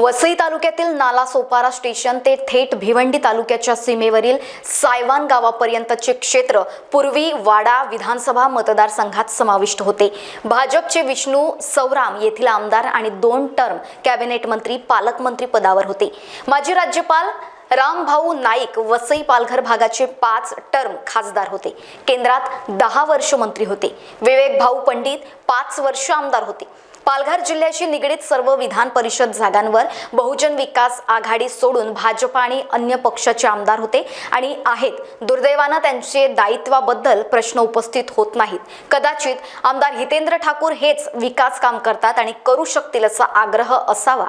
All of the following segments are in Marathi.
वसई तालुक्यातील नालासोपारा स्टेशन ते थेट भिवंडी तालुक्याच्या सीमेवरील सायवान गावापर्यंतचे क्षेत्र पूर्वी वाडा विधानसभा मतदारसंघात समाविष्ट होते. भाजपचे विष्णू सौराम येथील आमदार आणि दोन टर्म कॅबिनेट मंत्री पालकमंत्री पदावर होते. माजी राज्यपाल रामभाऊ नाईक वसई पालघर भागाचे पाच टर्म खासदार होते. केंद्रात दहा वर्ष मंत्री होते. विवेक भाऊ पंडित पाच वर्ष आमदार होते. पालघर जिल्ह्याशी निगडीत सर्व विधान परिषद जागांवर बहुजन विकास आघाडी सोडून भाजप आणि अन्य पक्षाचे आमदार होते आणि आहेत. दुर्दैवानं त्यांचे दायित्वाबद्दल प्रश्न उपस्थित होत नाहीत. कदाचित आमदार हितेंद्र ठाकूर हेच विकास काम करतात आणि करू शकतील असा आग्रह असावा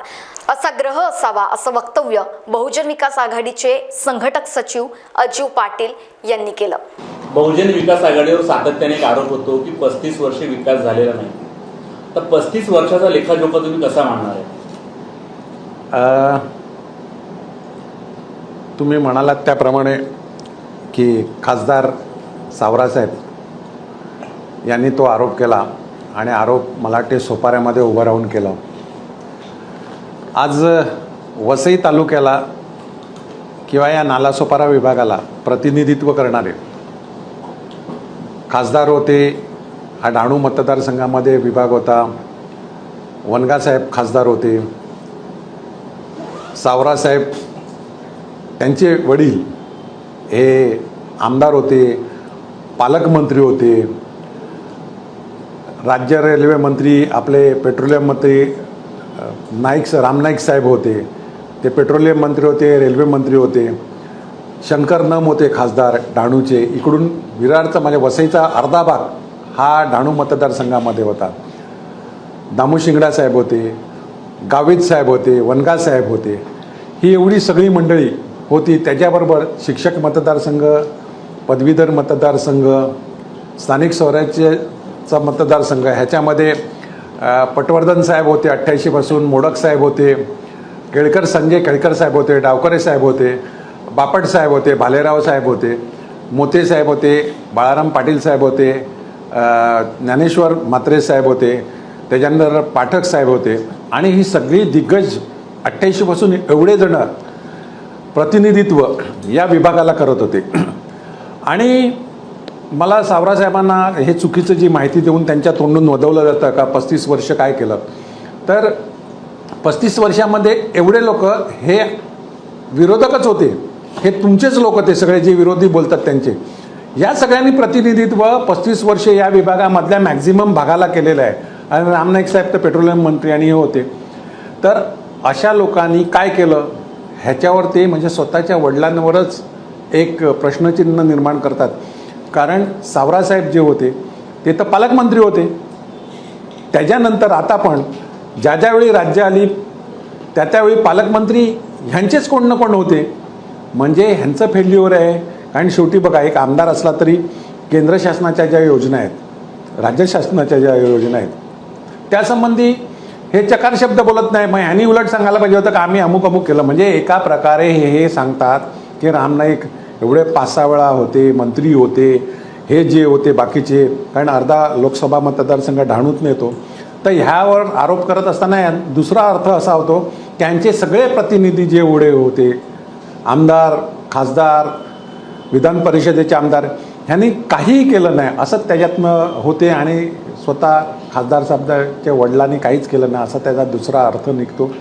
असा ग्रह असावा असं वक्तव्य बहुजन विकास आघाडीचे संघटक सचिव अजीव पाटील यांनी केलं. बहुजन विकास आघाडीवर सातत्याने एक आरोप होतो की पस्तीस वर्षे विकास झालेला नाही. तर पस्तीस वर्षाचा लेखाजोखा तुम्ही कसा मांडणार आहे? तुम्ही म्हणालात त्याप्रमाणे की खासदार सावरासाहेब यांनी तो आरोप केला आणि आरोप मलाटे सोपाऱ्यामध्ये उभं राहून केला. आज वसई तालुक्याला किंवा या नालासोपारा विभागाला प्रतिनिधित्व करणारे खासदार होते हा डहाणू मतदारसंघामध्ये विभाग होता. वनगासाहेब खासदार होते. सावरासाहेब त्यांचे वडील हे आमदार होते पालकमंत्री होते. राज्य रेल्वे मंत्री आपले पेट्रोलियम मंत्री नाईक रामनाईक साहेब होते. ते पेट्रोलियम मंत्री होते रेल्वे मंत्री होते. शंकर नम होते खासदार डहाणूचे इकडून विरारचा म्हणजे वसईचा अर्धा भाग हा डहाणू मतदारसंघामध्ये होता. दामू शिंगडा साहेब होते गावित साहेब होते वनगा साहेब होते. ही एवढी सगळी मंडळी होती. त्याच्याबरोबर शिक्षक मतदारसंघ पदवीधर मतदारसंघ स्थानिक स्वराज्याचा मतदारसंघ ह्याच्यामध्ये पटवर्धन साहेब होते अठ्ठ्याऐंशीपासून मोडक साहेब होते केळकर संजय केळकर साहेब होते डावकरे साहेब होते बापट साहेब होते भालेराव साहेब होते मोते साहेब होते बाळाराम पाटील साहेब होते ज्ञानेश्वर म्हात्रे साहेब होते त्याच्यानंतर पाठक साहेब होते आणि ही सगळी दिग्गज अठ्ठ्याऐंशीपासून एवढे जण प्रतिनिधित्व या विभागाला करत होते. आणि मला सावरासाहेबांना हे चुकीचं जी माहिती देऊन त्यांच्या तोंडून वदवलं जातं का पस्तीस वर्ष काय केलं? तर पस्तीस वर्षामध्ये एवढे लोक हे विरोधकच होते. हे तुमचेच लोक ते सगळे जे विरोधी बोलतात त्यांचे. या सगळ्यांनी प्रतिनिधित्व पस्तीस वर्ष या विभागामधल्या मॅक्झिमम भागाला केलेलं आहे. आणि रामनाईक साहेब तर पेट्रोलियम मंत्री आणि हे होते. तर अशा लोकांनी काय केलं? ह्याच्यावर ते म्हणजे स्वतःच्या वडिलांवरच एक प्रश्नचिन्ह निर्माण करतात. कारण सावरासाहेब जे होते ते तर पालकमंत्री होते. त्याच्यानंतर आता पण ज्या ज्यावेळी राज्य आली त्या त्यावेळी पालकमंत्री ह्यांचेच कोण ना कोण होते. म्हणजे ह्यांचं फेल्युअर आहे कारण शेवटी बघा एक आमदार असला तरी केंद्र शासनाच्या ज्या योजना आहेत राज्य शासनाच्या ज्या योजना आहेत त्यासंबंधी हे चकार शब्द बोलत नाही. मग ह्यांनी उलट सांगायला पाहिजे होतं का आम्ही अमुक अमुक केलं. म्हणजे एका प्रकारे हे हे सांगतात की राम नाईक एवढे पाच सहा वेळा होते मंत्री होते हे जे होते बाकीचे कारण अर्धा लोकसभा मतदारसंघ ढाणूत नेतो तर ह्यावर आरोप करत असताना दुसरा अर्थ असा होतो की त्यांचे सगळे प्रतिनिधी जे एवढे होते आमदार खासदार विधान परिषदेचे आमदार ह्यांनी काहीही केलं नाही असंच त्याच्यातनं होते आणि स्वतः खासदार साहेबांच्या वडिलांनी काहीच केलं नाही असा त्याचा दुसरा अर्थ निघतो.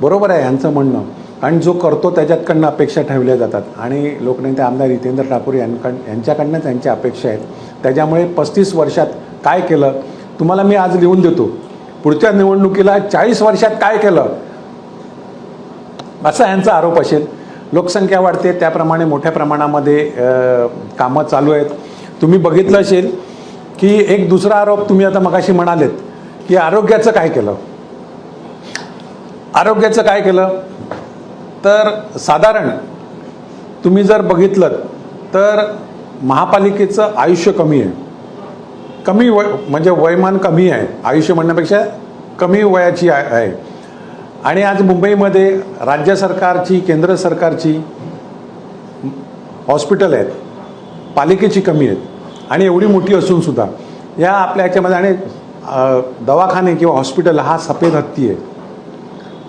बरोबर आहे ह्यांचं म्हणणं. कारण जो करतो त्याच्यातकडनं अपेक्षा ठेवल्या जातात. आणि लोकनेते आमदार हितेंद्र ठाकूर यांकड यांच्याकडनं त्यांच्या अपेक्षा आहेत. त्याच्यामुळे पस्तीस वर्षात काय केलं? तुम्हाला मी आज लिहून देतो. पुढच्या निवडणुकीला चाळीस वर्षात काय केलं? असा यांचा आरोप असेल. लोकसंख्या वाढते त्याप्रमाणे मोठ्या प्रमाणामध्ये कामं चालू आहेत. तुम्ही बघितलं असेल की एक दुसरा आरोप तुम्ही आता मगाशी म्हणालेत की आरोग्याचं काय केलं? आरोग्याचं काय केलं? तर साधारण तुम्ही जर बघितलं तर महापालिकेचं आयुष्य कमी आहे. कमी वय म्हणजे वयमान कमी आहे. आयुष्य म्हणण्यापेक्षा कमी वयाची आहे आहे. आणि आज मुंबईमध्ये राज्य सरकारची केंद्र सरकारची हॉस्पिटल आहेत पालिकेची कमी आहेत आणि एवढी मोठी असून सुद्धा या आपल्या ह्याच्यामध्ये आणि दवाखाने किंवा हॉस्पिटल हा सफेद हत्ती आहे.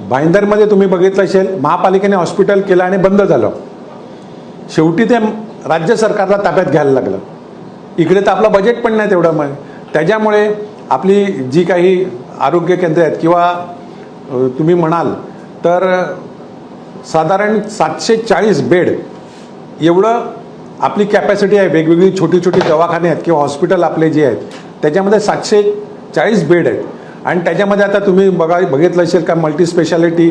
भाईंदरमध्ये तुम्ही बघितलं असेल महापालिकेने हॉस्पिटल केलं आणि बंद झालं. शेवटी ते राज्य सरकारला ताब्यात घ्यायला लागलं. इकडे तर आपलं बजेट पण नाही तेवढं मग त्याच्यामुळे आपली जी काही आरोग्य केंद्र आहेत किंवा तुम्ही म्हणाल. तर साधारण सातशे चाळीस बेड एवढं आपली कॅपॅसिटी आहे. वेगवेगळी छोटी छोटी दवाखाने आहेत किंवा हॉस्पिटल आपले जे आहेत त्याच्यामध्ये सातशे चाळीस बेड आहेत. आणि त्याच्यामध्ये आता तुम्ही बघा बघितलं असेल का मल्टी स्पेशालिटी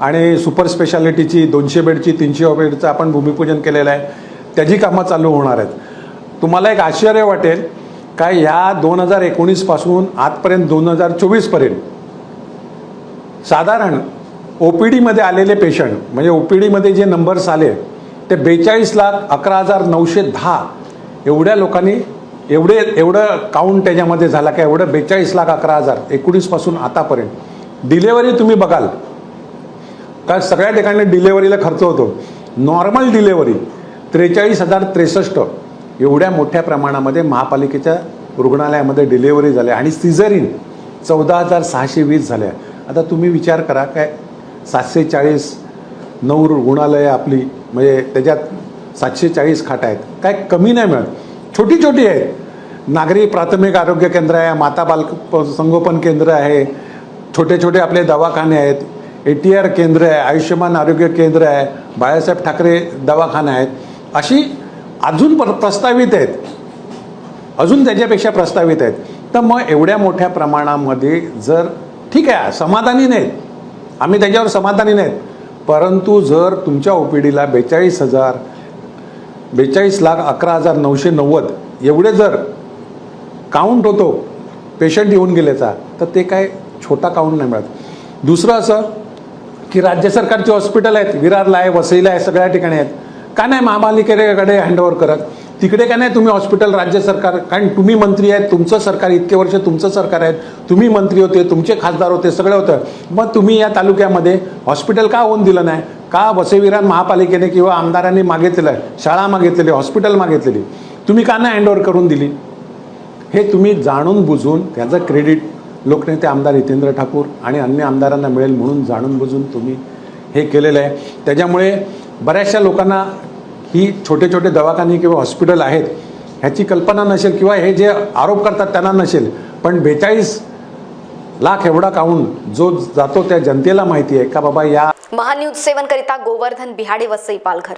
आणि सुपर स्पेशालिटीची दोनशे बेडची तीनशे बेडचं आपण भूमिपूजन केलेलं आहे. त्याची कामं चालू होणार आहेत. तुम्हाला एक आश्चर्य वाटेल का ह्या दोन हजार एकोणीसपासून आजपर्यंत दोन हजार चोवीसपर्यंत साधारण ओ पी डीमध्ये आलेले पेशंट म्हणजे ओ पी डीमध्ये जे नंबर्स आले ते बेचाळीस लाख अकरा हजार नऊशे दहा एवढ्या लोकांनी एवढे एवढं काउंट त्याच्यामध्ये झाला का? एवढं बेचाळीस लाख अकरा हजार एकोणीसपासून आतापर्यंत. डिलेवरी तुम्ही बघाल. का सगळ्या ठिकाणी डिलेवरीला खर्च होतो. नॉर्मल डिलेवरी त्रेचाळीस हजार त्रेसष्ट एवढ्या मोठ्या प्रमाणामध्ये महापालिकेच्या रुग्णालयामध्ये डिलेवरी झाल्या आणि सिझरिन चौदा हजार सहाशे वीस झाल्या. आता तुम्ही विचार करा काय सातशे चाळीस नऊ रुग्णालयं आपली म्हणजे त्याच्यात सातशे चाळीस खाटा आहेत. काय कमी नाही मिळत. छोटी छोटी आहेत. नागरी प्राथमिक आरोग्य केंद्र आहे माता बाल संगोपन केंद्र आहे छोटे छोटे आपले दवाखाने आहेत ए टी आर केंद्र आहे आयुष्यमान आरोग्य केंद्र आहे बाळासाहेब ठाकरे दवाखाना आहेत. अशी अजून प्र प्रस्तावित आहेत. अजून त्याच्यापेक्षा प्रस्तावित आहेत. तर मग एवढ्या मोठ्या प्रमाणामध्ये जर ठीक आहे समाधानी नाहीत. आम्ही त्याच्यावर समाधानी नाहीत. परंतु जर तुमच्या ओ पी डीला बेचाळीस हजार बेचाळीस लाख अकरा हजार नऊशे नव्वद एवढे जर काउंट होतो पेशंट येऊन गेल्याचा तर ते काय छोटा काउंट नाही मिळत. दुसरं असं की राज्य सरकारची हॉस्पिटल आहेत विरारला आहे वसईला आहे सगळ्या ठिकाणी आहेत. का नाही महापालिकेकडे हँडओव्हर करत? तिकडे का नाही तुम्ही हॉस्पिटल राज्य सरकार कारण तुम्ही मंत्री आहेत तुमचं सरकार इतके वर्ष तुमचं सरकार आहे तुम्ही मंत्री होते तुमचे खासदार होते सगळं होतं. मग तुम्ही या तालुक्यामध्ये हॉस्पिटल का होऊन दिलं नाही? का वसई महापालिकेने किंवा आमदारांनी मागितलेलं आहे? शाळा मागितलेली हॉस्पिटल मागितलेली. तुम्ही का नाही हँडओव्हर करून दिली? हे तुम्ही जाणून बुजून त्याचं क्रेडिट लोकनेते आमदार हितेंद्र ठाकूर आणि अन्य आमदारांना मिळेल म्हणून जाणून बुजून तुम्ही हे केलेलं आहे. त्याच्यामुळे बऱ्याचशा लोकांना ही छोटे छोटे दवाखाने किंवा हॉस्पिटल आहेत ह्याची कल्पना नसेल किंवा हे जे आरोप करतात त्यांना नसेल पण बेचाळीस लाख एवढा काउंट जो जातो त्या जनतेला माहिती आहे का बाबा या महान्यूज सेवन करिता गोवर्धन बिहाडे वसई पालघर.